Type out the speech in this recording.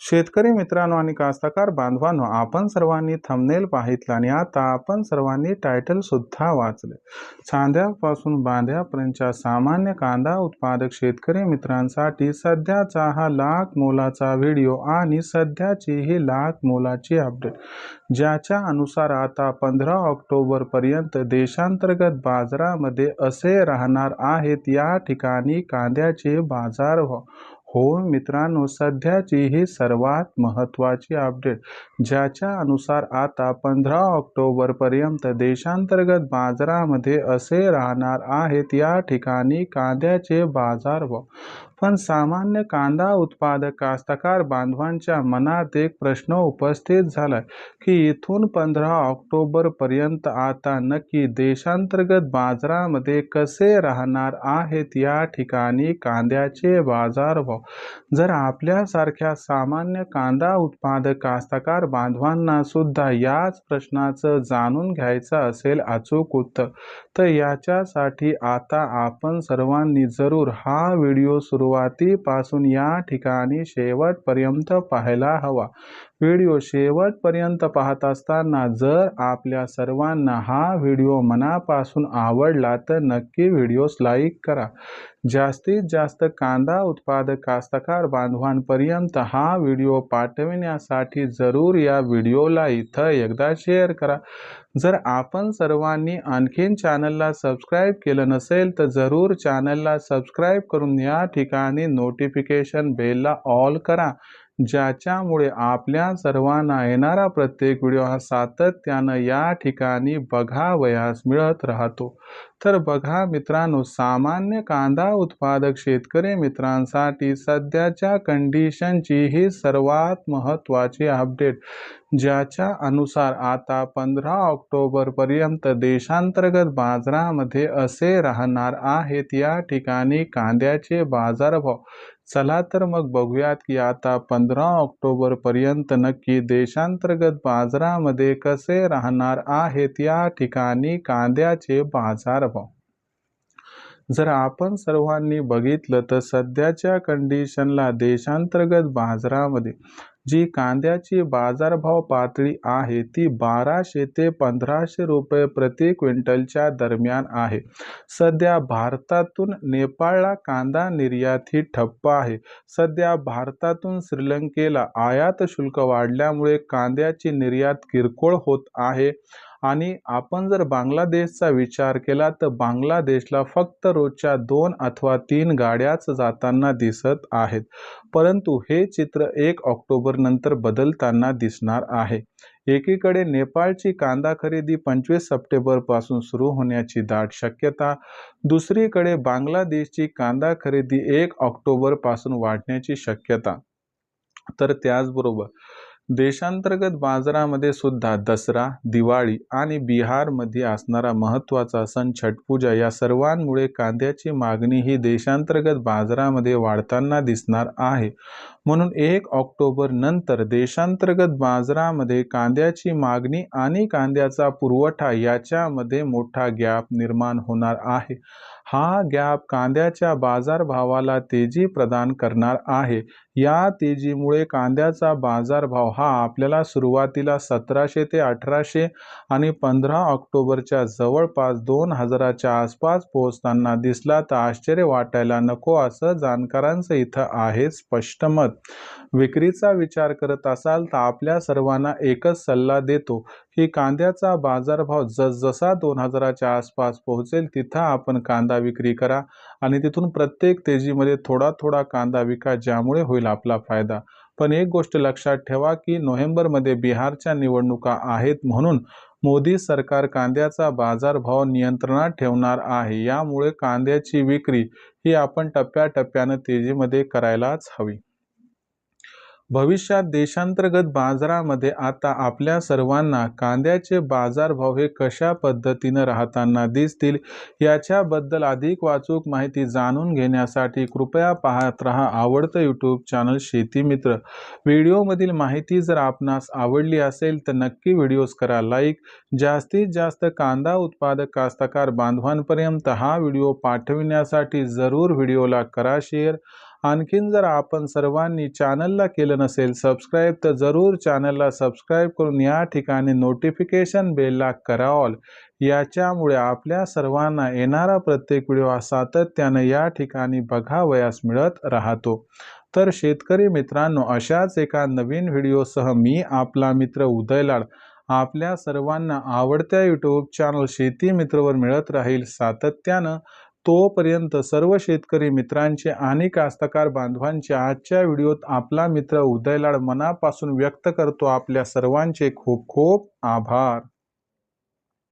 शेतकरी मित्रांनो आणि कास्तकार बांधवांनो आपण सर्वांनी थंबनेल पाहितलं आणि आता आपण सर्वांनी टायटल सुद्धा वाचले. चांद्यापासून बांध्यापर्यंतच्या सामान्य कांदा उत्पादक शेतकरी मित्रांसाठी सध्याचा हा लाख मोलाचा व्हिडिओ आणि सध्याची ही लाख मोलाची अपडेट ज्याच्या अनुसार आता पंधरा ऑक्टोबरपर्यंत देशांतर्गत बाजारामध्ये असे राहणार आहेत या ठिकाणी कांद्याचे बाजार भाव हो मित्रांनो सध्याची ही सर्वात महत्त्वाची अपडेट ज्याच्या अनुसार आता पंधरा ऑक्टोबरपर्यंत देशांतर्गत बाजारामध्ये असे राहणार आहेत या ठिकाणी कांद्याचे बाजारभाव पण सामान्य कांदा उत्पादक कास्तकार बांधवांच्या मनात एक प्रश्न उपस्थित झाला की इथून पंधरा ऑक्टोबरपर्यंत आता नक्की देशांतर्गत बाजारामध्ये कसे राहणार आहेत या ठिकाणी कांद्याचे बाजारभाव जर आपल्यासारख्या सामान्य कांदा उत्पादक कास्तकार बांधवांना सुद्धा याच प्रश्नाचं जाणून घ्यायचं असेल अचूक उत्तर तर याच्यासाठी आता आपण सर्वांनी जरूर हा व्हिडिओ सुरू सुरुवातीपासून या ठिकाणी शेवटपर्यंत पाहायला हवा. व्हिडिओ शेवटपर्यंत पाहत असताना जर आपल्या सर्वांना हा व्हिडिओ मनापासून आवडला तर नक्की व्हिडिओस लाईक करा. जास्तीत जास्त कांदा उत्पादक कास्तकार बांधवांपर्यंत हा व्हिडिओ पाठविण्यासाठी जरूर या व्हिडिओला इथं एकदा शेअर करा. जर आपण सर्वांनी आणखीन चॅनलला सबस्क्राईब केलं नसेल तर जरूर चॅनलला सबस्क्राईब करून या ठिकाणी नोटिफिकेशन बेलला ऑल करा. ज्याच्यामुळे आपल्या सर्वांना येणारा प्रत्येक व्हिडिओ हा सातत्यानं या ठिकाणी बघावयास मिळत राहतो. तर बघा मित्रांनो सामान्य कांदा उत्पादक शेतकरी मित्रांसाठी सध्याच्या कंडिशनची ही सर्वात महत्त्वाची अपडेट ज्याच्या अनुसार आता पंधरा ऑक्टोबरपर्यंत देशांतर्गत बाजारामध्ये असे राहणार आहेत या ठिकाणी कांद्याचे बाजारभाव. चला तर मग बघूयात की आता पंधरा ऑक्टोबरपर्यंत नक्की देशांतर्गत बाजारामध्ये कसे राहणार आहेत या ठिकाणी कांद्याचे बाजारभाव? जर आपण सर्वांनी बघितलं तर सध्याच्या कंडिशनला देशांतर्गत बाजारामध्ये जी कांद्याची बाजारभाव पातळी आहे ती बाराशे ते पंधराशे रुपये प्रति क्विंटलच्या दरम्यान आहे. सध्या भारतातून नेपाळला कांदा निर्यात ही ठप्प आहे. सध्या भारतातून श्रीलंकेला आयात शुल्क वाढल्यामुळे कांद्याची निर्यात किरकोळ होत आहे. आणि आपण जर बांगलादेशचा विचार केला तर बांगलादेशला फक्त रोजच्या दोन अथवा तीन गाड्याच जाताना दिसत आहेत. परंतु हे चित्र एक ऑक्टोबर नंतर बदलताना दिसणार आहे. एकीकडे नेपाळची कांदा खरेदी पंचवीस सप्टेंबरपासून सुरू होण्याची दाट शक्यता दुसरीकडे बांगलादेशची कांदा खरेदी एक ऑक्टोबरपासून वाढण्याची शक्यता. तर त्याचबरोबर देशांतर्गत बाजारामध्ये सुद्धा दसरा दिवाळी आणि बिहारमध्ये असणारा महत्त्वाचा सण छटपूजा या सर्वांमुळे कांद्याची मागणी ही देशांतर्गत बाजारामध्ये वाढताना दिसणार आहे. म्हणून एक ऑक्टोबर नंतर देशांतर्गत बाजारामध्ये कांद्याची मागणी आणि कांद्याचा पुरवठा याच्यामध्ये मोठा गॅप निर्माण होणार आहे. हा गॅप कांद्याच्या बाजारभावाला तेजी प्रदान करणार आहे. या तेजीमुळे कांद्याचा बाजारभाव हा आपल्याला सुरुवातीला सतराशे ते अठराशे आणि पंधरा ऑक्टोबरच्या जवळपास दोन हजाराच्या आसपास पोहोचताना दिसला तर आश्चर्य वाटायला नको असं जाणकारांचं इथं आहे स्पष्ट मत. विक्रीचा विचार करत असाल तर आपल्या सर्वांना एकच सल्ला देतो की कांद्याचा बाजारभाव जसजसा दोन हजाराच्या आसपास पोहोचेल तिथं आपण कांदा विक्री करा आणि तिथून प्रत्येक तेजीमध्ये थोडा थोडा कांदा विका ज्यामुळे होईल आपला फायदा. पण एक गोष्ट लक्षात ठेवा की नोव्हेंबरमध्ये बिहारच्या निवडणुका आहेत म्हणून मोदी सरकार कांद्याचा बाजारभाव नियंत्रणात ठेवणार आहे. यामुळे कांद्याची विक्री ही आपण टप्प्याटप्प्यानं तेजीमध्ये करायलाच हवी. भविष्यात देशांतर्गत बाजारामध्ये आता आपल्या सर्वांना कांद्याचे बाजारभाव हे कशा पद्धतीनं राहताना दिसतील याच्याबद्दल अधिक वाचूक माहिती जाणून घेण्यासाठी कृपया पाहत रहा आवडतं यूट्यूब चॅनल शेती मित्र. व्हिडिओमधील माहिती जर आपणास आवडली असेल तर नक्की व्हिडिओज करा लाईक. जास्तीत जास्त कांदा उत्पादक कास्तकार बांधवांपर्यंत हा व्हिडिओ पाठविण्यासाठी जरूर व्हिडिओला करा शेअर. आणखीन जर आपण सर्वांनी चॅनलला केलं नसेल सबस्क्राईब तर जरूर चॅनलला सबस्क्राईब करून या ठिकाणी नोटिफिकेशन बेलला करा ऑल. याच्यामुळे आपल्या सर्वांना येणारा प्रत्येक व्हिडिओ हा सातत्यानं या ठिकाणी बघावयास मिळत राहतो. तर शेतकरी मित्रांनो अशाच एका नवीन व्हिडिओसह मी आपला मित्र उदयलाड आपल्या सर्वांना आवडत्या यूट्यूब चॅनल शेती मित्रवर मिळत राहील सातत्यानं. तोपर्यंत सर्व शेतकरी मित्रांचे आणि कास्तकार बांधवांचे आजच्या व्हिडिओत आपला मित्र उदयलाड मनापासून व्यक्त करतो. आपल्या सर्वांचे खूप खूप आभार.